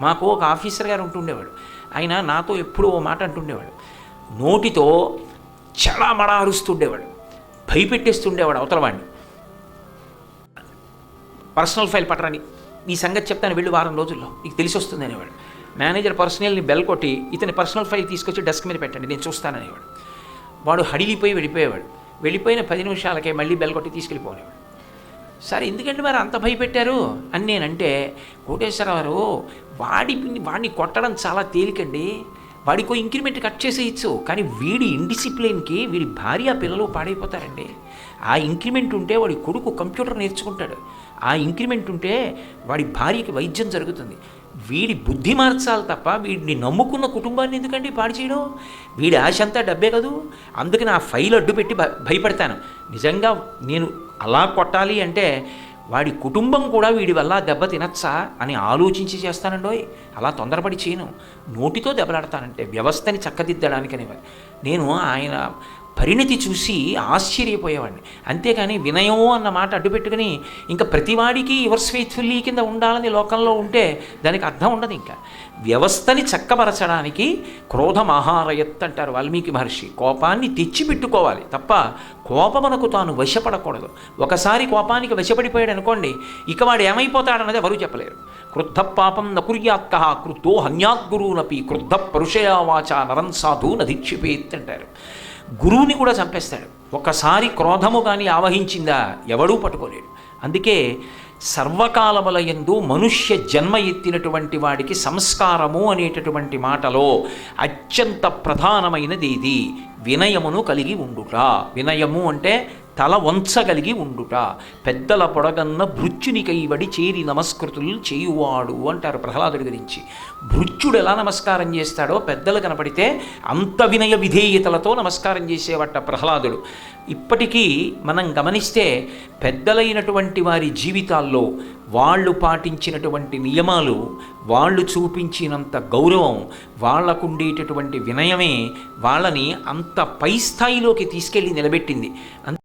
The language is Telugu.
మాకు ఒక ఆఫీసర్ గారు ఉంటుండేవాడు. ఆయన నాతో ఎప్పుడూ ఓ మాట అంటుండేవాడు. నోటితో చడామడా అరుస్తుండేవాడు. భయపెట్టేస్తుండేవాడు అవతల వాడిని. పర్సనల్ ఫైల్ పట్టరాని ఈ సంగతి చెప్తాను వెళ్ళి వారం రోజుల్లో నీకు తెలిసి వస్తుంది అనేవాడు. మేనేజర్ పర్సనల్ని బెల్ కొట్టి ఇతని పర్సనల్ ఫైల్ తీసుకొచ్చి డెస్క్ మీద పెట్టండి నేను చూస్తాననేవాడు వాడు హడిలిపోయి వెళ్ళిపోయేవాడు. వెళ్ళిపోయిన పది నిమిషాలకే మళ్ళీ బెల్ కొట్టి తీసుకెళ్ళిపోనేవాడు. సరే ఎందుకంటే మరి అంత భయపెట్టారు? అని నేనంటే కోటేశ్వరరావు వాడి వాడిని కొట్టడం చాలా తేలికండి. వాడికో ఇంక్రిమెంట్ కట్ చేసేయచ్చు. కానీ వీడి ఇండిసిప్లిన్కి వీడి భార్య పిల్లలు పాడైపోతారండి. ఆ ఇంక్రిమెంట్ ఉంటే వాడి కొడుకు కంప్యూటర్ నేర్చుకుంటాడు. ఆ ఇంక్రిమెంట్ ఉంటే వాడి భార్యకి వైద్యం జరుగుతుంది. వీడి బుద్ధి మార్చాలి తప్ప వీడిని నమ్ముకున్న కుటుంబాన్ని ఎందుకండి పాడు చేయడం? వీడి ఆశ అంతా డబ్బే కదూ? అందుకని నా ఫైల్ అడ్డు పెట్టి భయపడతాను. నిజంగా నేను అలా కొట్టాలి అంటే వాడి కుటుంబం కూడా వీడి వల్ల దెబ్బ తినచ్చా అని ఆలోచించి చేస్తానండోయ్. అలా తొందరపడి చేయను. నోటితో దెబ్బలాడతానంటే వ్యవస్థని చక్కదిద్దడానికని నేను ఆయన పరిణతి చూసి ఆశ్చర్యపోయేవాడిని. అంతేకాని వినయం అన్న మాట అడ్డుపెట్టుకుని ఇంకా ప్రతివాడికి యువర్ ఫెయిత్ఫుల్లీ కింద ఉండాలని లోకంలో ఉంటే దానికి అర్థం ఉండదు ఇంకా. వ్యవస్థని చక్కపరచడానికి క్రోధమహారయత్ అంటారు వాల్మీకి మహర్షి. కోపాన్ని తెచ్చిపెట్టుకోవాలి తప్ప కోపమునకు తాను వశపడకూడదు. ఒకసారి కోపానికి వశపడిపోయాడు అనుకోండి ఇక వాడు ఏమైపోతాడన్నది ఎవరూ చెప్పలేరు. క్రుద్ధ పాపం నకుర్యాత్క క్రుద్ధో హన్యాద్గురూనపి క్రుద్ధ పరుషయావాచ నరం సాధు నధిక్షిపేత్ అంటారు. గురువుని కూడా చంపేస్తాడు. ఒకసారి క్రోధము కానీ ఆవహించిందా ఎవడూ పట్టుకోలేడు. అందుకే సర్వకాలముల యందు మనుష్య జన్మ ఎత్తినటువంటి వాడికి సంస్కారము అనేటటువంటి మాటలో అత్యంత ప్రధానమైనది ఇది. వినయమును కలిగి ఉండుట. వినయము అంటే తల వంచగలిగి ఉండుట. పెద్దల పొడగన్న భృత్యుని కైవడి చేరి నమస్కృతులు చేయువాడు అంటారు ప్రహ్లాదుడి గురించి. భృత్యుడు ఎలా నమస్కారం చేస్తాడో పెద్దలు కనపడితే అంత వినయ విధేయతలతో నమస్కారం చేసేవట ప్రహ్లాదుడు. ఇప్పటికీ మనం గమనిస్తే పెద్దలైనటువంటి వారి జీవితాల్లో వాళ్ళు పాటించినటువంటి నియమాలు వాళ్ళు చూపించినంత గౌరవం వాళ్ళకుండేటటువంటి వినయమే వాళ్ళని అంత పై స్థాయిలోకి తీసుకెళ్ళి నిలబెట్టింది.